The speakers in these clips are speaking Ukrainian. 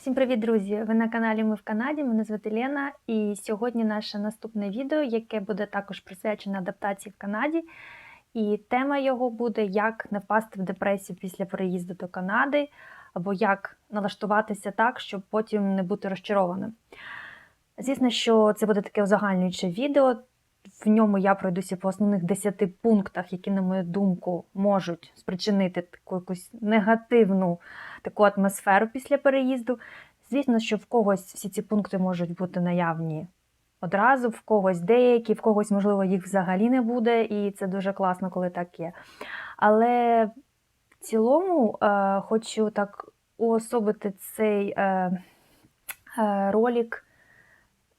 Всім привіт, друзі! Ви на каналі Ми в Канаді. Мене звати Лена, і сьогодні наше наступне відео, яке буде також присвячене адаптації в Канаді. І тема його буде як не впасти в депресію після переїзду до Канади, або як налаштуватися так, щоб потім не бути розчарованим. Звісно, що це буде таке узагальнююче відео. В ньому я пройдуся по основних 10 пунктах, які, на мою думку, можуть спричинити таку якусь негативну таку атмосферу після переїзду. Звісно, що в когось всі ці пункти можуть бути наявні одразу, в когось деякі, в когось, можливо, їх взагалі не буде, і це дуже класно, коли так є. Але в цілому е, хочу так уособити цей е, е, ролик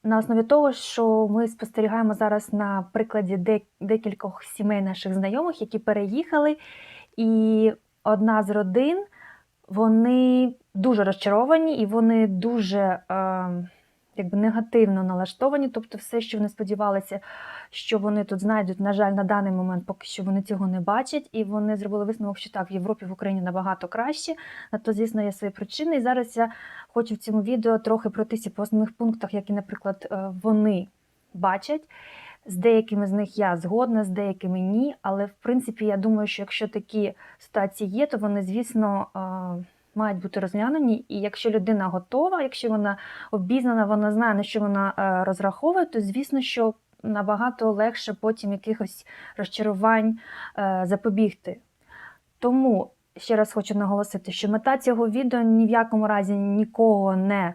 на основі того, що ми спостерігаємо зараз на прикладі декількох сімей наших знайомих, які переїхали, і одна з родин вони дуже розчаровані і вони дуже е, якби негативно налаштовані. Тобто, все, що вони сподівалися, що вони тут знайдуть, на жаль, на даний момент поки що вони цього не бачать, і вони зробили висновок, що так, в Європі, в Україні набагато краще. На то, звісно, є свої причини. І зараз я хочу в цьому відео трохи пройтися по основних пунктах, які, наприклад, е, вони бачать. З деякими з них я згодна, з деякими ні. Але в принципі, я думаю, що якщо такі ситуації є, то вони, звісно, мають бути розглянені. І якщо людина готова, якщо вона обізнана, вона знає, на що вона е, розраховує, то звісно, що набагато легше потім якихось розчарувань е, запобігти. Тому ще раз хочу наголосити, що мета цього відео ні в якому разі нікого не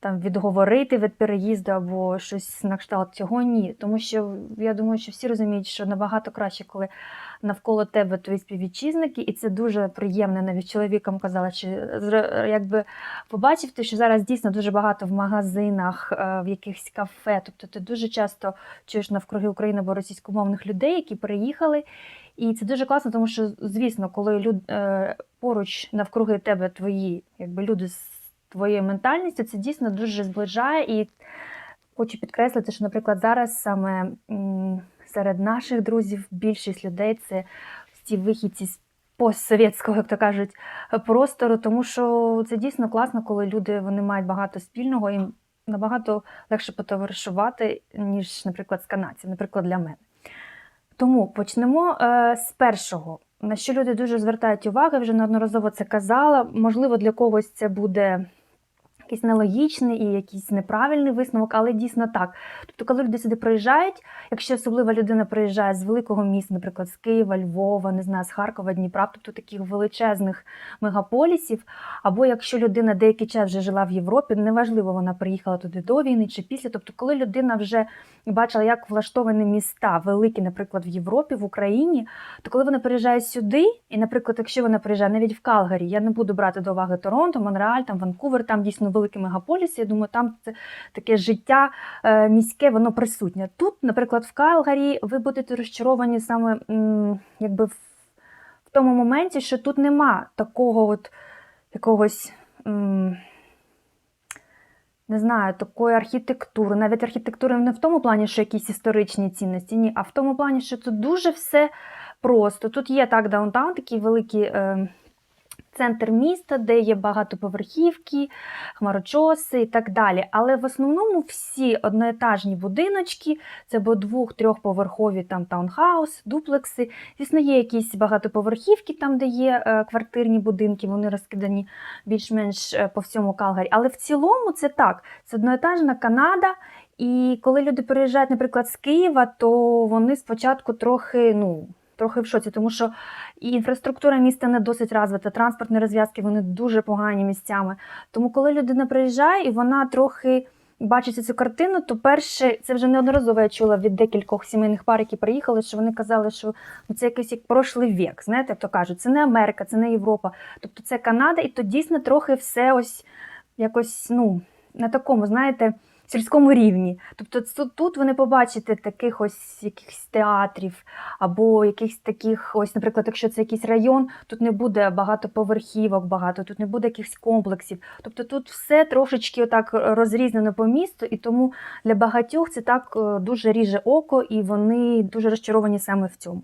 там відговорити від переїзду або щось на кшталт цього ні. Тому що я думаю, що всі розуміють, що набагато краще, коли навколо тебе твої співвітчизники, і це дуже приємно. Навіть чоловікам казала, що якби побачив ти, що зараз дійсно дуже багато в магазинах, е, в якихось кафе. Тобто ти дуже часто чуєш навкруги України або російськомовних людей, які переїхали. І це дуже класно, тому що, звісно, коли люд, е, поруч навкруги тебе твої якби люди з твоєю ментальністю, це дійсно дуже зближає. І хочу підкреслити, що, наприклад, зараз саме серед наших друзів більшість людей це ці вихідці з постсовєтського, як то кажуть, простору, тому що це дійсно класно, коли люди вони мають багато спільного і набагато легше потоваришувати, ніж, наприклад, з канадців, наприклад, для мене. Тому почнемо е, з першого, на що люди дуже звертають увагу, вже неодноразово це казала. Можливо, для когось це буде якийсь нелогічний і якийсь неправильний висновок, але дійсно так. Тобто, коли люди сюди приїжджають, якщо особлива людина приїжджає з великого міста, наприклад, з Києва, Львова, не знаю, з Харкова, Дніпра, тобто таких величезних мегаполісів, або якщо людина деякий час вже жила в Європі, неважливо, вона приїхала туди до війни чи після. Тобто, коли людина вже бачила, як влаштовані міста великі, наприклад, в Європі, в Україні, то коли вона приїжджає сюди, і, наприклад, якщо вона приїжджає навіть в Калгарі, я не буду брати до уваги Торонто, Монреаль, там Ванкувер, там дійсно великі мегаполіси. Я думаю, там це таке життя е, міське, воно присутнє. Тут, наприклад, в Калгарі ви будете розчаровані саме якби в, тому моменті, що тут нема такого от якогось. не знаю, такої архітектури, навіть архітектури не в тому плані, що якісь історичні цінності, ні, а в тому плані, що тут дуже все просто. Тут є так даунтаун, такий великий е, центр міста, де є багатоповерхівки, хмарочоси і так далі. Але в основному всі одноетажні будиночки, це або двох-трьохповерхові там таунхаус, дуплекси. Звісно, є якісь багатоповерхівки, там, де є е, квартирні будинки, вони розкидані більш-менш е, по всьому Калгарі. Але в цілому це так, це одноетажна Канада. І коли люди переїжджають, наприклад, з Києва, то вони спочатку трохи, ну. Трохи в шоці, тому що і інфраструктура міста не досить розвита, транспортні розв'язки вони дуже погані місцями. Тому, коли людина приїжджає і вона трохи бачить цю картину, то перше, це вже неодноразово я чула від декількох сімейних пар, які приїхали, що вони казали, що ну, це якийсь як прошлий вік. Знаєте, як то кажуть, це не Америка, це не Європа, тобто це Канада, і то дійсно трохи все ось якось ну, на такому, знаєте сільському рівні. Тобто тут, ви не побачите таких ось якихось театрів або якихось таких, ось, наприклад, якщо це якийсь район, тут не буде багатоповерхівок, багато, тут не буде якихось комплексів. Тобто тут все трошечки отак розрізнено по місту, і тому для багатьох це так е, дуже ріже око, і вони дуже розчаровані саме в цьому.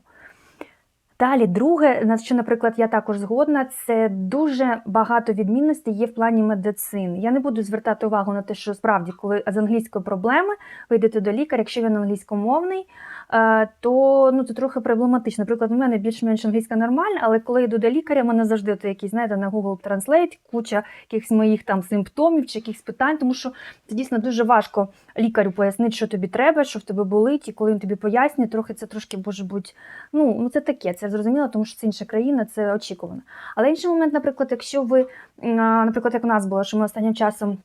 Далі, друге, на що, наприклад, я також згодна, це дуже багато відмінностей є в плані медицини. Я не буду звертати увагу на те, що справді, коли з англійської проблеми ви йдете до лікаря, якщо він англійськомовний, е, то ну це трохи проблематично. Наприклад, у мене більш-менш англійська нормальна, але коли я йду до лікаря, в мене завжди то якісь, знаєте, на Google Translate, куча якихось моїх там симптомів чи якихось питань, тому що це дійсно дуже важко лікарю пояснити, що тобі треба, що в тебе болить, і коли він тобі пояснює, трохи це трошки може бути. Ну, ну це таке, це зрозуміло, тому що це інша країна, це очікувано. Але інший момент, наприклад, якщо ви, наприклад, як у нас було, що ми останнім часом.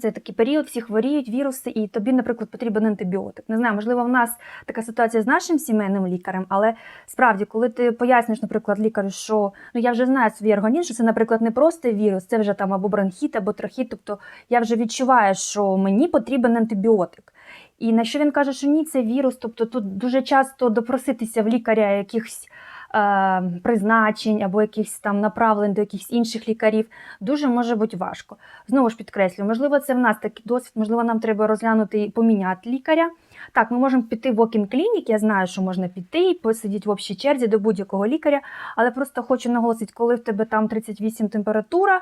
Це такий період, всі хворіють, віруси, і тобі, наприклад, потрібен антибіотик. Не знаю, можливо, в нас така ситуація з нашим сімейним лікарем, але справді, коли ти пояснюєш, наприклад, лікарю, що ну я вже знаю свій організм, що це, наприклад, не просто вірус, це вже там або бронхіт, або трахіт. Тобто я вже відчуваю, що мені потрібен антибіотик. І на що він каже, що ні, це вірус. Тобто тут дуже часто допроситися в лікаря якихось призначень або якихось там направлень до якихось інших лікарів дуже може бути важко. Знову ж підкреслю, можливо, це в нас такий досвід, можливо, нам треба розглянути і поміняти лікаря. Так, ми можемо піти в Окін клінік, я знаю, що можна піти і посидіти в общій черзі до будь-якого лікаря, але просто хочу наголосити, коли в тебе там 38 температура,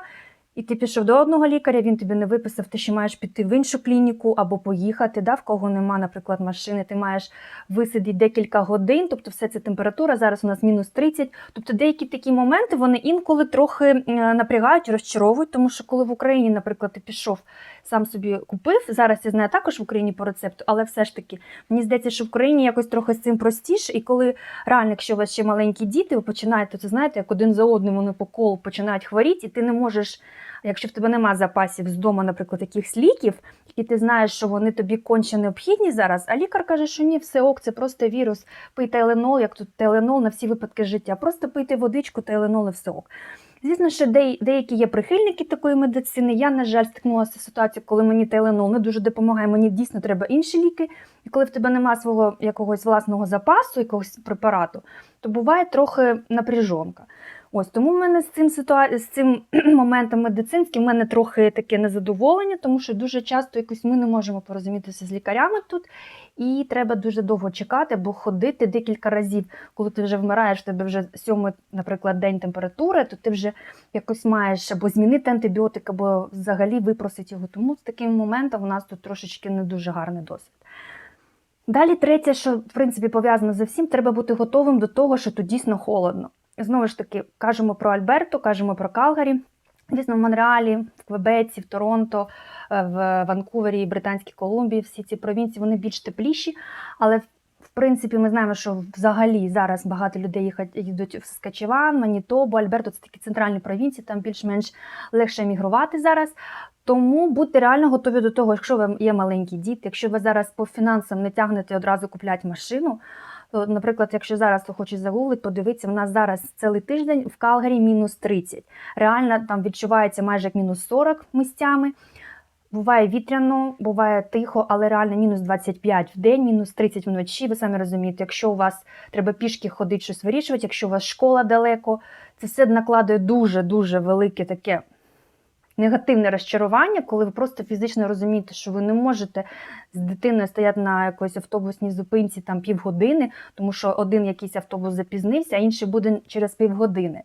і ти пішов до одного лікаря, він тобі не виписав, ти ще маєш піти в іншу клініку або поїхати, да, в кого нема, наприклад, машини, ти маєш висидіти декілька годин, тобто все це температура, зараз у нас мінус 30. Тобто деякі такі моменти вони інколи трохи е, напрягають, розчаровують, тому що коли в Україні, наприклад, ти пішов, сам собі купив, зараз я знаю також в Україні по рецепту, але все ж таки, мені здається, що в Україні якось трохи з цим простіше, і коли реально, якщо у вас ще маленькі діти, ви починаєте, це знаєте, як один за одним вони по колу починають хворіти, і ти не можеш. Якщо в тебе нема запасів з дому, наприклад, якихось ліків, і ти знаєш, що вони тобі конче необхідні зараз, а лікар каже, що ні, все ок, це просто вірус. Пий теленол, як тут теленол на всі випадки життя. Просто пийте водичку, теленол і все ок. Звісно, що деякі є прихильники такої медицини. Я, на жаль, стикнулася з ситуацією, коли мені теленол не дуже допомагає, мені дійсно треба інші ліки. І коли в тебе немає свого якогось власного запасу, якогось препарату, то буває трохи напряжонка. Ось тому в мене з цим ситуа... з цим моментом медицинським в мене трохи таке незадоволення, тому що дуже часто якось ми не можемо порозумітися з лікарями тут, і треба дуже довго чекати, або ходити декілька разів, коли ти вже вмираєш, тебе вже сьомий, наприклад, день температури, то ти вже якось маєш або змінити антибіотик, або взагалі випросити його. Тому з таким моментом у нас тут трошечки не дуже гарний досвід. Далі, третє, що в принципі пов'язано з всім, треба бути готовим до того, що тут дійсно холодно. Знову ж таки, кажемо про Альберто, кажемо про Калгарі. Звісно, в Монреалі, в Квебеці, в Торонто, е, в Ванкувері, Британській Колумбії, всі ці провінції вони більш тепліші. Але в принципі ми знаємо, що взагалі зараз багато людей їхать, їдуть в Скачеван, Манітобу, Альберто це такі центральні провінції, там більш-менш легше емігрувати зараз. Тому будьте реально готові до того, якщо ви є маленькі діти, якщо ви зараз по фінансам не тягнете одразу купляти машину. То, наприклад, якщо зараз хто хоче загуглити, подивитися, в нас зараз цілий тиждень в Калгарі мінус 30. Реально там відчувається майже як мінус 40 місцями. Буває вітряно, буває тихо, але реально мінус 25 в день, мінус 30 вночі. Ви самі розумієте, якщо у вас треба пішки ходити, щось вирішувати, якщо у вас школа далеко, це все накладує дуже-дуже велике таке негативне розчарування, коли ви просто фізично розумієте, що ви не можете з дитиною стояти на якоїсь автобусній зупинці там півгодини, тому що один якийсь автобус запізнився, а інший буде через півгодини.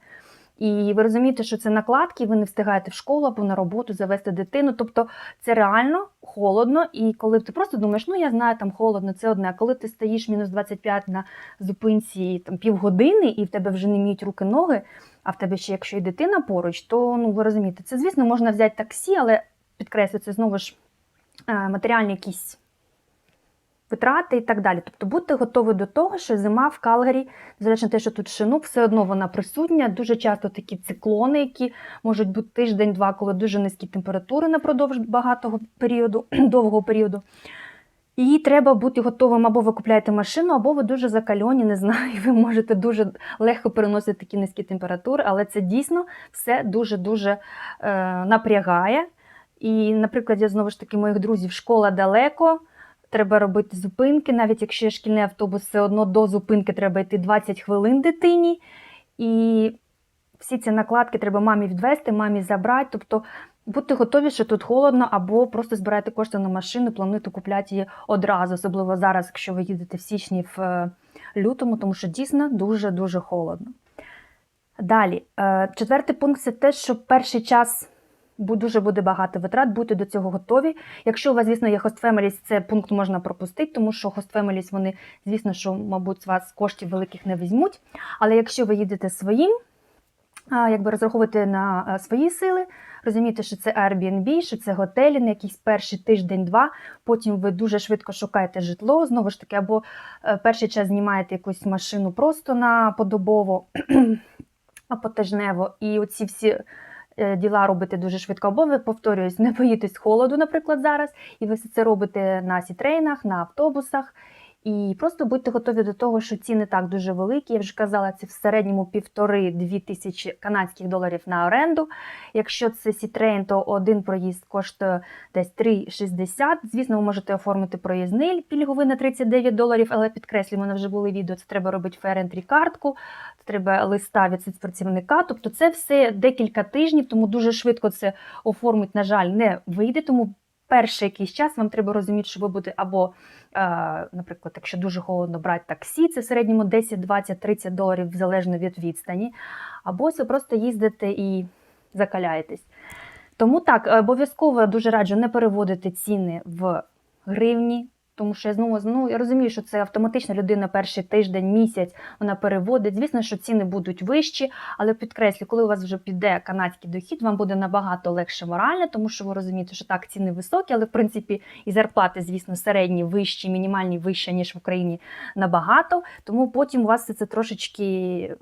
І ви розумієте, що це накладки, ви не встигаєте в школу або на роботу завести дитину. Тобто це реально холодно. І коли ти просто думаєш, ну я знаю, там холодно, це одне. А коли ти стоїш мінус 25 на зупинці там півгодини, і в тебе вже не міють руки ноги, а в тебе ще, якщо і дитина поруч, то ну ви розумієте, це, звісно, можна взяти таксі, але підкреслю, це знову ж е, матеріальні якісь витрати і так далі. Тобто будьте готові до того, що зима в Калгарі, незважаючи на те, що тут шинук, все одно вона присутня. Дуже часто такі циклони, які можуть бути тиждень-два, коли дуже низькі температури напродовж багатого періоду, довгого періоду. І треба бути готовим, або ви купляєте машину, або ви дуже закальоні, не знаю, ви можете дуже легко переносити такі низькі температури, але це дійсно все дуже-дуже е, напрягає. І, наприклад, я знову ж таки моїх друзів, школа далеко, треба робити зупинки, навіть якщо є шкільний автобус, все одно до зупинки треба йти 20 хвилин дитині. І всі ці накладки треба мамі відвести, мамі забрати. Тобто будьте готові, що тут холодно, або просто збирайте кошти на машину, плануйте купляти її одразу, особливо зараз, якщо ви їдете в січні в е, лютому, тому що дійсно дуже-дуже холодно. Далі, е, четвертий пункт це те, що перший час дуже буде багато витрат, будьте до цього готові. Якщо у вас, звісно, є host families, це пункт можна пропустити, тому що host families, вони, звісно, що, мабуть, з вас коштів великих не візьмуть. Але якщо ви їдете своїм, а, якби розраховувати на свої сили, розумієте, що це Airbnb, що це готелі на якийсь перший тиждень-два. Потім ви дуже швидко шукаєте житло, знову ж таки, або е, перший час знімаєте якусь машину просто на подобово, або тижнево, і оці всі. Е, Діла робите дуже швидко, або ви повторююсь, не боїтесь холоду, наприклад, зараз, і ви все це робите на сітрейнах, на автобусах. І просто будьте готові до того, що ціни так дуже великі. Я вже казала, це в середньому півтори-дві тисячі канадських доларів на оренду. Якщо це сітрейн, то один проїзд коштує десь 3,60. Звісно, ви можете оформити проїзний пільговий на 39 доларів, але підкреслюю, в мене вже були відео. Це треба робити ферентрі картку, це треба листа від соцпрацівника. Тобто це все декілька тижнів, тому дуже швидко це оформити, на жаль, не вийде. Тому перший якийсь час вам треба розуміти, що ви будете або, наприклад, якщо дуже холодно брати таксі, це в середньому 10, 20, 30 доларів залежно від відстані, або ви просто їздите і закаляєтесь. Тому так, обов'язково дуже раджу не переводити ціни в гривні. Тому що я знову ну, я розумію, що це автоматично людина перший тиждень, місяць вона переводить. Звісно, що ціни будуть вищі, але підкреслю, коли у вас вже піде канадський дохід, вам буде набагато легше морально, тому що ви розумієте, що так ціни високі, але в принципі і зарплати, звісно, середні, вищі, мінімальні вищі, ніж в Україні набагато. Тому потім у вас це, це трошечки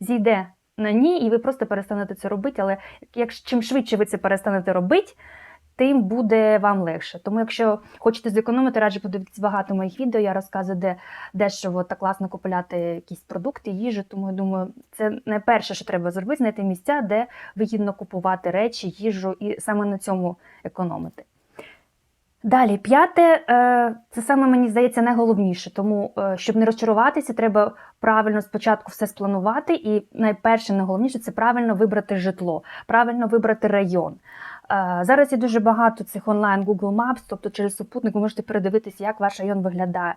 зійде на ні, і ви просто перестанете це робити. Але як чим швидше ви це перестанете робити, тим буде вам легше. Тому, якщо хочете зекономити, раджу подивитися багато моїх відео. Я розказую, де дешево та класно купувати якісь продукти, їжу. Тому я думаю, це не перше, що треба зробити, знайти місця, де вигідно купувати речі, їжу і саме на цьому економити. Далі, п'яте, е, це саме мені здається найголовніше, тому е, щоб не розчаруватися, треба правильно спочатку все спланувати. І найперше, найголовніше це правильно вибрати житло, правильно вибрати район. Е, Зараз є дуже багато цих онлайн Google Maps, тобто через супутник ви можете передивитися, як ваш район виглядає.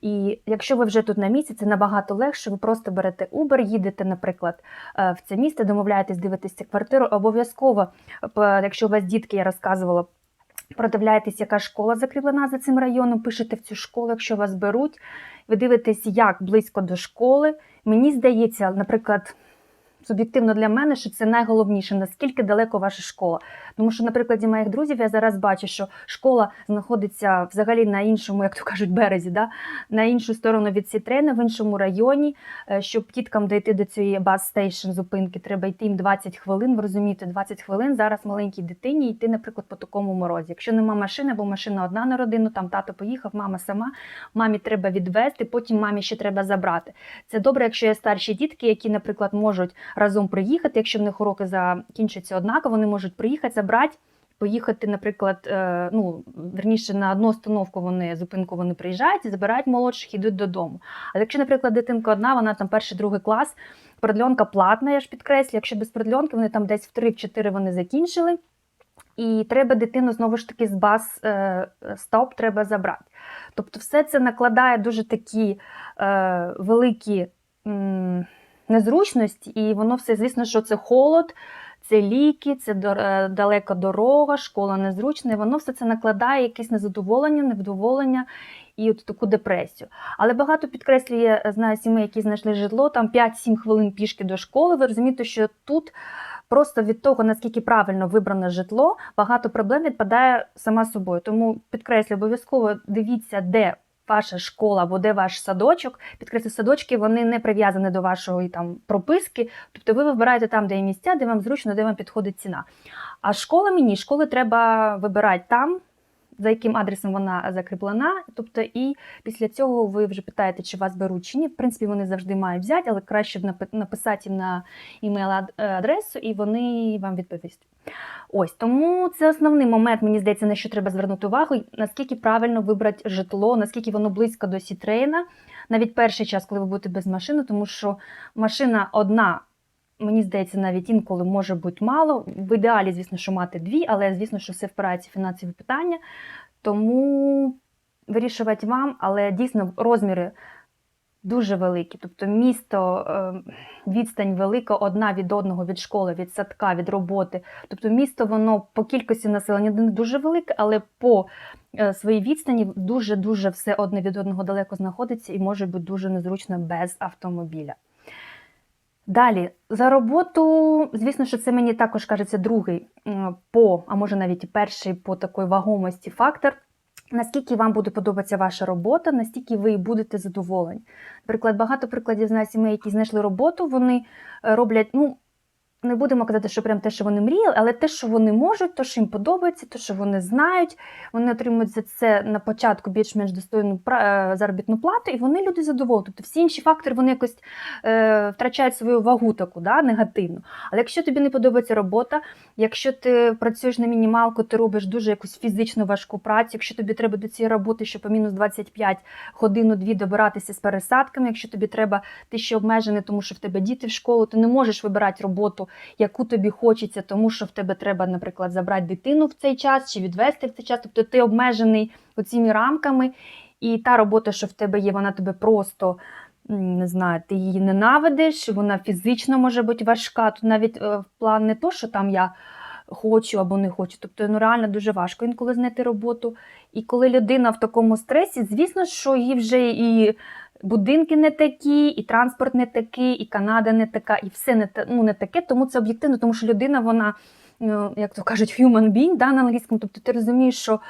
І якщо ви вже тут на місці, це набагато легше. Ви просто берете Uber, їдете, наприклад, е, в це місце, домовляєтесь дивитися квартиру. Обов'язково, якщо у вас дітки, я розказувала. Продивляєтесь, яка школа закріплена за цим районом, пишете в цю школу, якщо вас беруть, ви дивитесь, як близько до школи. Мені здається, наприклад, суб'єктивно для мене, що це найголовніше, наскільки далеко ваша школа. Тому що, на прикладі моїх друзів, я зараз бачу, що школа знаходиться взагалі на іншому, як то кажуть, березі, да? на іншу сторону від Сітрена, в іншому районі. Е, Щоб діткам дійти до цієї бас стейшн зупинки, треба йти їм 20 хвилин. Ви розумієте, 20 хвилин зараз маленькій дитині йти, наприклад, по такому морозі. Якщо нема машини, або машина одна на родину, там тато поїхав, мама сама, мамі треба відвезти, потім мамі ще треба забрати. Це добре, якщо є старші дітки, які, наприклад, можуть разом приїхати. Якщо в них уроки закінчаться однаково, вони можуть приїхати, забрати. Поїхати, наприклад, е, ну верніше на одну остановку вони зупинку вони приїжджають забирають молодших, ідуть додому. Але якщо, наприклад, дитинка одна, вона там перший, другий клас, продльонка платна, я ж підкреслю. Якщо без продльонки, вони там десь в 3-4 вони закінчили. І треба дитину знову ж таки з баз е, стоп треба забрати. Тобто, все це накладає дуже такі е, великі м, незручності, і воно все, звісно, що це холод, це ліки, це е, далека дорога, школа незручна, і воно все це накладає якесь незадоволення, невдоволення і от таку депресію. Але багато підкреслює, е, знаю сімей, які знайшли житло, там 5-7 хвилин пішки до школи. Ви розумієте, що тут. Просто від того, наскільки правильно вибране житло, багато проблем відпадає сама собою. Тому підкреслю, обов'язково дивіться, де ваша школа або ваш садочок. Підкреслю, садочки вони не прив'язані до вашої там прописки. Тобто ви вибираєте там, де є місця, де вам зручно, де вам підходить ціна. А школа мені, школи треба вибирати там. За яким адресом вона закріплена, тобто, і після цього ви вже питаєте, чи вас беруть чи ні. В принципі, вони завжди мають взяти, але краще написати їм на імейл-адресу, і вони вам відповість. Ось тому це основний момент, мені здається, на що треба звернути увагу, наскільки правильно вибрати житло, наскільки воно близько до сітрейна, навіть перший час, коли ви будете без машини, тому що машина одна. Мені здається, навіть інколи може бути мало. В ідеалі, звісно, що мати дві, але звісно, що все в фінансові питання. Тому вирішувати вам, але дійсно розміри дуже великі. Тобто місто, е, відстань велика одна від одного, від школи, від садка, від роботи. Тобто місто воно по кількості населення не дуже велике, але по е, своїй відстані дуже-дуже все одне від одного далеко знаходиться і може бути дуже незручно без автомобіля. Далі, за роботу, звісно, що це мені також кажеться другий по, а може навіть і перший по такої вагомості фактор. Наскільки вам буде подобатися ваша робота, настільки ви будете задоволені. Наприклад, багато прикладів знаю сімей, які знайшли роботу, вони е, роблять, ну, не будемо казати, що прям те, що вони мріяли, але те, що вони можуть, то, що їм подобається, те, що вони знають, вони отримують за це на початку більш-менш достойну е, заробітну плату, і вони люди задоволені. Тобто всі інші фактори вони якось е, втрачають свою вагу таку, да, негативну. Але якщо тобі не подобається робота, якщо ти працюєш на мінімалку, ти робиш дуже якусь фізично важку працю, якщо тобі треба до цієї роботи, що по мінус 25 годину-дві добиратися з пересадками, якщо тобі треба, ти ще обмежений, тому що в тебе діти в школу, ти не можеш вибирати роботу, яку тобі хочеться, тому що в тебе треба, наприклад, забрати дитину в цей час чи відвести в цей час. Тобто ти обмежений оціми рамками, і та робота, що в тебе є, вона тебе просто. Не знаю, ти її ненавидиш, вона фізично може бути важка. Тут навіть е, в план не то, що там я хочу або не хочу. Тобто ну, реально дуже важко інколи знайти роботу. І коли людина в такому стресі, звісно, що їй вже і будинки не такі, і транспорт не такий, і Канада не така, і все не, ну, не таке. Тому це об'єктивно, тому що людина, вона, ну, як то кажуть, human being да, на англійському. Тобто ти розумієш, що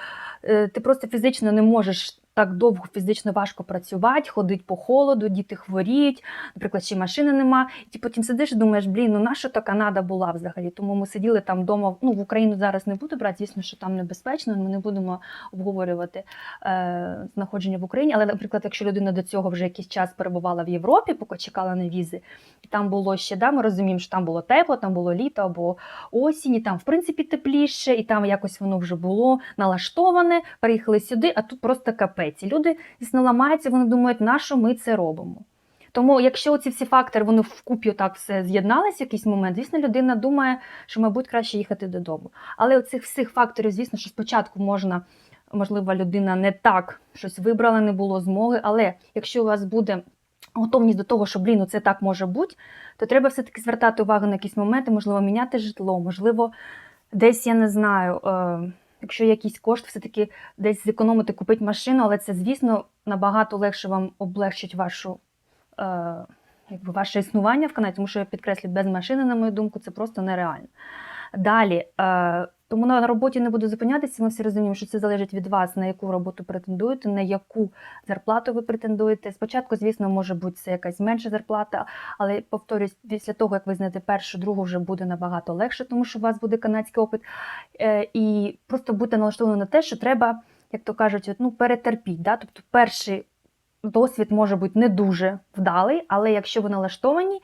е, ти просто фізично не можеш так довго фізично важко працювати, ходить по холоду, діти хворіють, наприклад, ще машини нема. І ти потім сидиш і думаєш, блін, ну нащо та Канада була взагалі? Тому ми сиділи там вдома. Ну, в Україну зараз не буду брати, звісно, що там небезпечно, ми не будемо обговорювати е, знаходження в Україні. Але, наприклад, якщо людина до цього вже якийсь час перебувала в Європі, поки чекала на візи, і там було ще, да, ми розуміємо, що там було тепло, там було літо або осінь, і там, в принципі, тепліше, і там якось воно вже було налаштоване, переїхали сюди, а тут просто капець. І люди дійсно ламаються, вони думають, на що ми це робимо. Тому, якщо ці всі фактори вони вкупі так все з'єдналися в якийсь момент, звісно, людина думає, що, мабуть, краще їхати додому. Але оцих всіх факторів, звісно, що спочатку можна, можливо, людина не так щось вибрала, не було змоги. Але якщо у вас буде готовність до того, що блін, ну це так може бути, то треба все-таки звертати увагу на якісь моменти, можливо, міняти житло, можливо, десь я не знаю. Якщо якийсь кошт, все-таки десь зекономити, купити машину, але це, звісно, набагато легше вам облегчить вашу, е, якби ваше існування в Канаді, тому що я підкреслю, без машини, на мою думку, це просто нереально. Далі, е, тому на роботі не буду зупинятися. Ми всі розуміємо, що це залежить від вас, на яку роботу претендуєте, на яку зарплату ви претендуєте. Спочатку, звісно, може бути це якась менша зарплата, але повторюсь, після того, як ви знаєте першу, другу, вже буде набагато легше, тому що у вас буде канадський опит. Е, І просто будьте налаштовані на те, що треба, як то кажуть, ну, перетерпіть. Да? Тобто перший досвід може бути не дуже вдалий, але якщо ви налаштовані,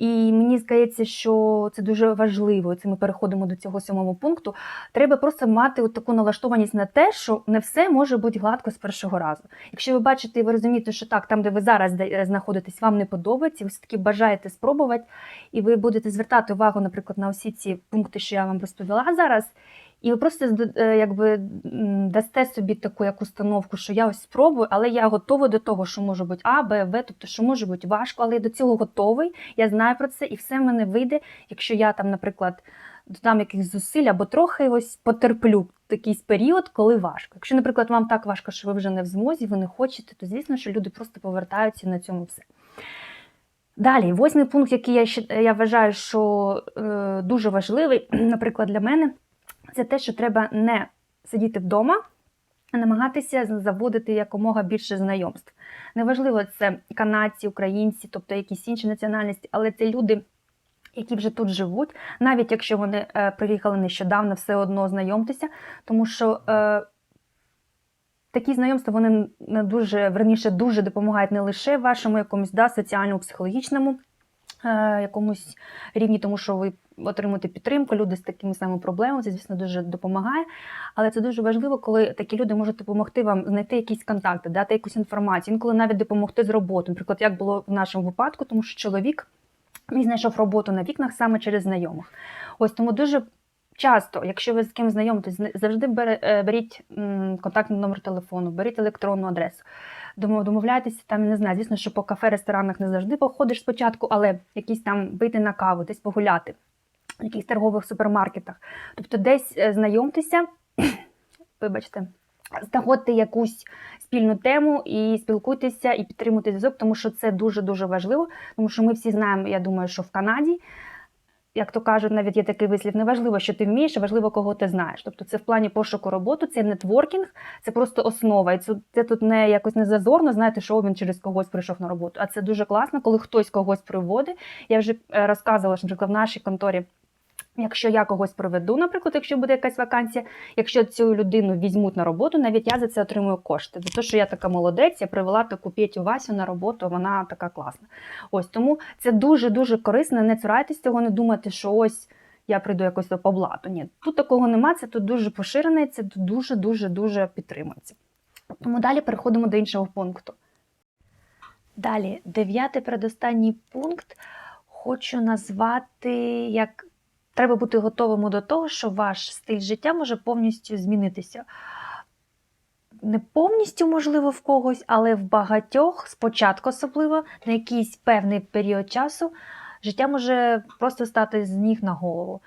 і мені здається, що це дуже важливо. Це ми переходимо до цього сьомого пункту. Треба просто мати от таку налаштованість на те, що не все може бути гладко з першого разу. Якщо ви бачите і ви розумієте, що так, там, де ви зараз знаходитесь, вам не подобається, ви все-таки бажаєте спробувати, і ви будете звертати увагу, наприклад, на усі ці пункти, що я вам розповіла зараз. І ви просто е, якби дасте собі таку як установку, що я ось спробую, але я готова до того, що може бути А, Б, В, тобто що може бути важко, але я до цього готовий. Я знаю про це, і все в мене вийде, якщо я там, наприклад, додам якихось зусиль або трохи ось потерплю якийсь період, коли важко. Якщо, наприклад, вам так важко, що ви вже не в змозі, ви не хочете, то звісно, що люди просто повертаються на цьому все. Далі, восьмий пункт, який я, я вважаю, що е, дуже важливий, наприклад, для мене, це те, що треба не сидіти вдома, а намагатися заводити якомога більше знайомств. Неважливо, це канадці, українці, тобто якісь інші національності, але це люди, які вже тут живуть, навіть якщо вони е, приїхали нещодавно, все одно знайомтеся, тому що. Е, Такі знайомства вони не дуже верніше дуже допомагають не лише вашому якомусь да, соціальному, психологічному е, якомусь рівні, тому що ви отримуєте підтримку, люди з такими самими проблемами, це, звісно, дуже допомагає. Але це дуже важливо, коли такі люди можуть допомогти вам знайти якісь контакти, дати якусь інформацію, інколи навіть допомогти з роботою. Наприклад, як було в нашому випадку, тому що чоловік він знайшов роботу на вікнах саме через знайомих. Ось тому дуже. Часто, якщо ви з ким знайомитесь, завжди е, беріть контактний номер телефону, беріть електронну адресу. Домо- Домовляєтеся там, не знаю, звісно, що по кафе, ресторанах не завжди походиш спочатку, але якісь там вийти на каву, десь погуляти, в якихось торгових супермаркетах. Тобто десь е, знайомтеся, вибачте, знаходьте якусь спільну тему і спілкуйтеся і підтримуйте зв'язок, тому що це дуже-дуже важливо, тому що ми всі знаємо, я думаю, що в Канаді. Як то кажуть, навіть є такий вислів, не важливо, що ти вмієш, а важливо, кого ти знаєш. Тобто це в плані пошуку роботи, це нетворкінг, це просто основа. І це, це тут не якось не зазорно, знаєте, що він через когось прийшов на роботу. А це дуже класно, коли хтось когось приводить. Я вже е, розказувала, що, наприклад, в нашій конторі. Якщо я когось проведу, наприклад, якщо буде якась вакансія, якщо цю людину візьмуть на роботу, навіть я за це отримую кошти. За те, що я така молодець, я привела таку Петю Васю на роботу, вона така класна. Ось тому це дуже-дуже корисно. Не цурайтесь цього, не думати, що ось я прийду якось по блату. Ні, тут такого нема, це тут дуже поширене, це дуже-дуже дуже підтримується. Тому далі переходимо до іншого пункту. Далі, дев'ятий передостанній пункт хочу назвати як треба бути готовим до того, що ваш стиль життя може повністю змінитися. Не повністю, можливо, в когось, але в багатьох, спочатку особливо, на якийсь певний період часу, життя може просто стати з ніг на голову.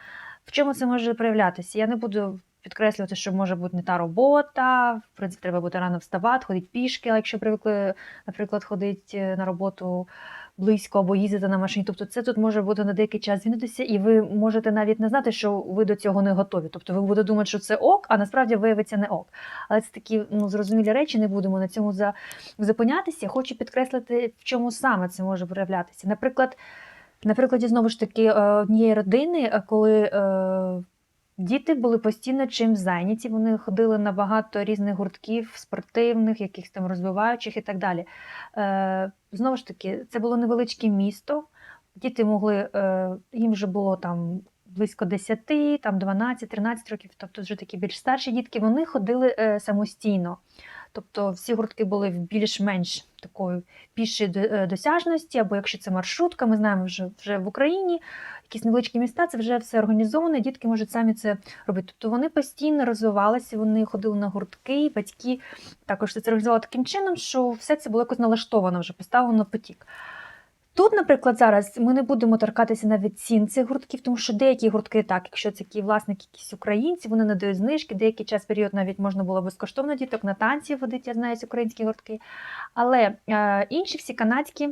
В чому це може проявлятися? Я не буду підкреслювати, що може бути не та робота, в принципі, треба бути рано вставати, ходити пішки, а якщо привикли, наприклад, ходити на роботу близько або їздити на машині. Тобто це тут може бути на деякий час змінитися, і ви можете навіть не знати, що ви до цього не готові. Тобто ви будете думати, що це ок, а насправді виявиться не ок. Але це такі ну, зрозумілі речі, не будемо на цьому зупинятися. Хочу підкреслити, в чому саме це може проявлятися. Наприклад, на прикладі знову ж таки е, однієї родини, е, коли. Діти були постійно чим зайняті. Вони ходили на багато різних гуртків, спортивних, якихось там розвиваючих і так далі. Е, Знову ж таки, це було невеличке місто. Діти могли, е, їм вже було там близько 10, там 12-13 років, тобто вже такі більш старші дітки, вони ходили е, самостійно. Тобто всі гуртки були в більш-менш такої пішої е, досяжності, або якщо це маршрутка, ми знаємо вже, вже в Україні якісь невеличкі міста, це вже все організовано, дітки можуть самі це робити. Тобто вони постійно розвивалися, вони ходили на гуртки, батьки також це організували таким чином, що все це було якось налаштовано, вже поставлено на потік. Тут, наприклад, зараз ми не будемо торкатися навіть цін цих гуртків, тому що деякі гуртки, так, якщо це які власники, якісь українці, вони надають знижки, деякий час період навіть можна було безкоштовно діток на танці водити, я знаю, українські гуртки. Але е, інші всі канадські.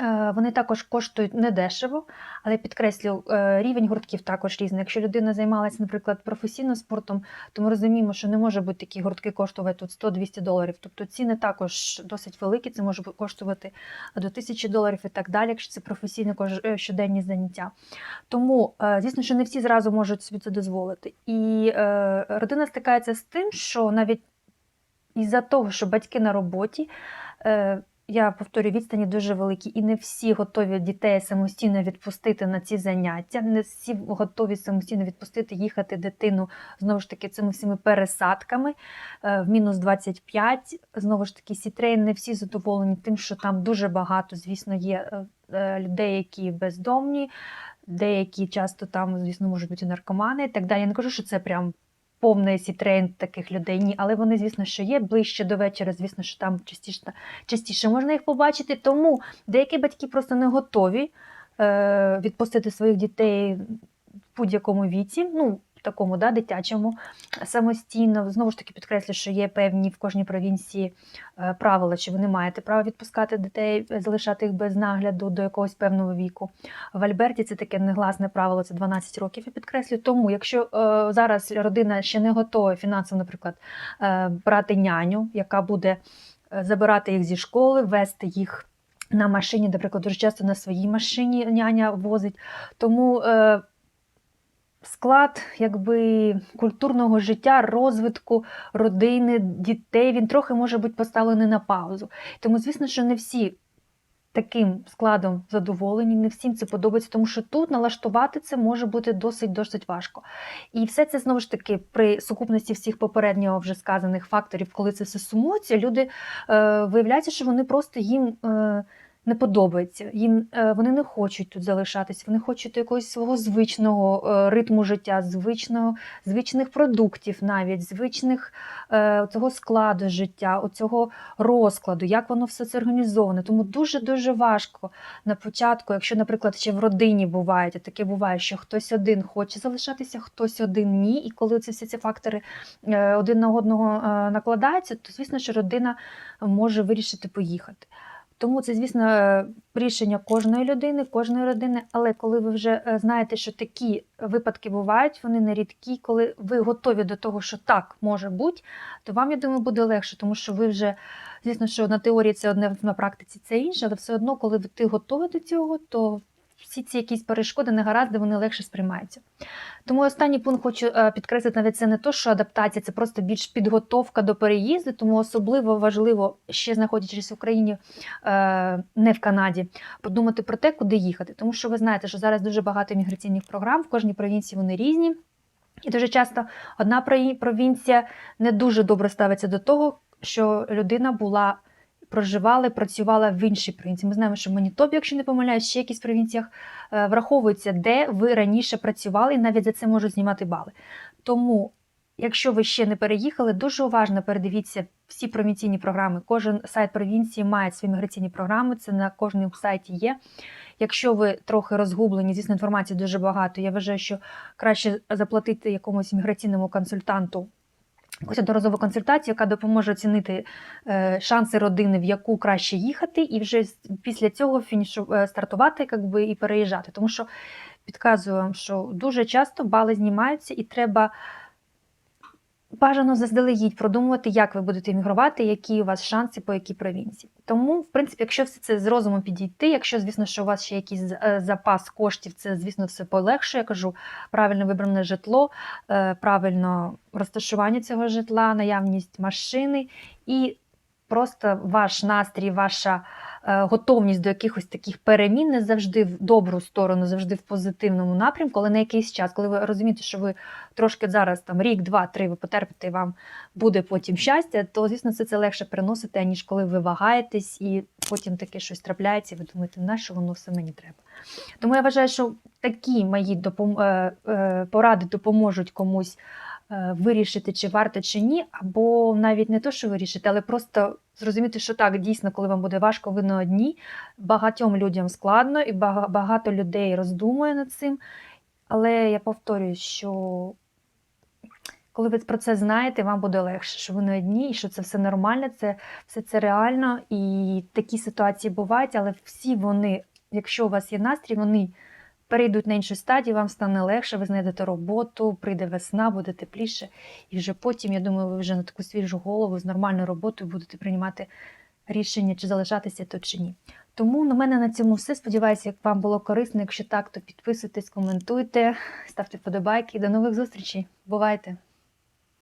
Е, Вони також коштують недешево, але підкреслю, е, рівень гуртків також різний. Якщо людина займалася, наприклад, професійно спортом, то ми розуміємо, що не може бути такі гуртки коштувати тут 100-200 доларів. Тобто ціни також досить великі, це може коштувати до 1000 доларів і так далі, якщо це професійне е, щоденні заняття. Тому, звісно, що не всі зразу можуть собі це дозволити. І родина стикається з тим, що навіть із-за того, що батьки на роботі. Я повторюю, відстані дуже великі, і не всі готові дітей самостійно відпустити на ці заняття, не всі готові самостійно відпустити, їхати дитину знову ж таки цими всіми пересадками е, в мінус 25. Знову ж таки, сітрейн не всі задоволені тим, що там дуже багато, звісно, є е, е, людей, які бездомні, деякі часто там, звісно, можуть бути наркомани і так далі. Я не кажу, що це прям повний тренд таких людей, ні, але вони, звісно, що є ближче до вечора, звісно, що там частіше, частіше можна їх побачити. Тому деякі батьки просто не готові е, відпустити своїх дітей в будь-якому віці. Ну, такому да, дитячому самостійно. Знову ж таки підкреслю, що є певні в кожній провінції е, правила, що ви не маєте права відпускати дітей, залишати їх без нагляду до якогось певного віку. В Альберті це таке негласне правило, це 12 років, я підкреслюю. Тому, якщо е, зараз родина ще не готова фінансово, наприклад, е, брати няню, яка буде забирати їх зі школи, вести їх. На машині, наприклад, дуже часто на своїй машині няня возить. Тому склад якби, культурного життя, розвитку родини, дітей, він трохи може бути поставлений на паузу. Тому, звісно, що не всі таким складом задоволені, не всім це подобається, тому що тут налаштувати це може бути досить досить важко. І все це знову ж таки при сукупності всіх попередньо вже сказаних факторів, коли це все сумується, люди е, виявляється, що вони просто їм. Е, не подобається. Їм е, вони не хочуть тут залишатись, вони хочуть якогось свого звичного е, ритму життя, звичного, звичних продуктів, навіть звичних е, цього складу життя, оцього розкладу, як воно все це організоване. Тому дуже дуже важко на початку, якщо, наприклад, ще в родині буває, таке буває, що хтось один хоче залишатися, хтось один ні. І коли ці всі ці фактори один на одного накладаються, то звісно, що родина може вирішити поїхати. Тому це, звісно, е, рішення кожної людини, кожної родини. Але коли ви вже е, знаєте, що такі випадки бувають, вони не рідкі, коли ви готові до того, що так може бути, то вам, я думаю, буде легше, тому що ви вже, звісно, що на теорії це одне, на практиці це інше, але все одно, коли ти готовий до цього, то всі ці якісь перешкоди, негаразди, вони легше сприймаються. Тому останній пункт хочу е, підкреслити, навіть це не то, що адаптація, це просто більш підготовка до переїзду, тому особливо важливо, ще знаходячись в Україні, е, не в Канаді, подумати про те, куди їхати. Тому що ви знаєте, що зараз дуже багато міграційних програм, в кожній провінції вони різні. І дуже часто одна провінція не дуже добре ставиться до того, що людина була. Проживала, працювала в іншій провінції. Ми знаємо, що в Манітобі, якщо не помиляюсь, ще якісь провінціях е, враховується, де ви раніше працювали, і навіть за це можуть знімати бали. Тому, якщо ви ще не переїхали, дуже уважно передивіться всі провінційні програми. Кожен сайт провінції має свої міграційні програми, це на кожному сайті є. Якщо ви трохи розгублені, звісно, інформації дуже багато. Я вважаю, що краще заплатити якомусь міграційному консультанту. Якусь одноразову консультацію, яка допоможе оцінити е, шанси родини, в яку краще їхати, і вже після цього фінішу е, стартувати якби, і переїжджати. Тому що підказую вам, що дуже часто бали знімаються, і треба бажано заздалегідь продумувати, як ви будете емігрувати, які у вас шанси по якій провінції. Тому, в принципі, якщо все це з розумом підійти, якщо, звісно, що у вас ще якийсь е, запас коштів, це, звісно, все полегшує. Я кажу, правильно вибране житло, е, правильно розташування цього житла, наявність машини і просто ваш настрій, ваша готовність до якихось таких перемін не завжди в добру сторону, завжди в позитивному напрямку, але на якийсь час, коли ви розумієте, що ви трошки зараз там рік, два, три ви потерпите, і вам буде потім щастя, то звісно це, це легше переносити, аніж коли ви вагаєтесь і потім таке щось трапляється, і ви думаєте, на що воно все мені треба. Тому я вважаю, що такі мої допом... е, е, поради допоможуть комусь е, вирішити, чи варто, чи ні, або навіть не то, що вирішити, але просто зрозуміти, що так, дійсно, коли вам буде важко, ви не одні. Багатьом людям складно, і багато людей роздумує над цим. Але я повторюю, що коли ви про це знаєте, вам буде легше, що ви не одні, і що це все нормально, це все це реально. І такі ситуації бувають, але всі вони, якщо у вас є настрій, вони перейдуть на іншу стадію, вам стане легше, ви знайдете роботу, прийде весна, буде тепліше. І вже потім, я думаю, ви вже на таку свіжу голову з нормальною роботою будете приймати рішення, чи залишатися тут чи ні. Тому на мене на цьому все. Сподіваюся, як вам було корисно. Якщо так, то підписуйтесь, коментуйте, ставте вподобайки. До нових зустрічей. Бувайте!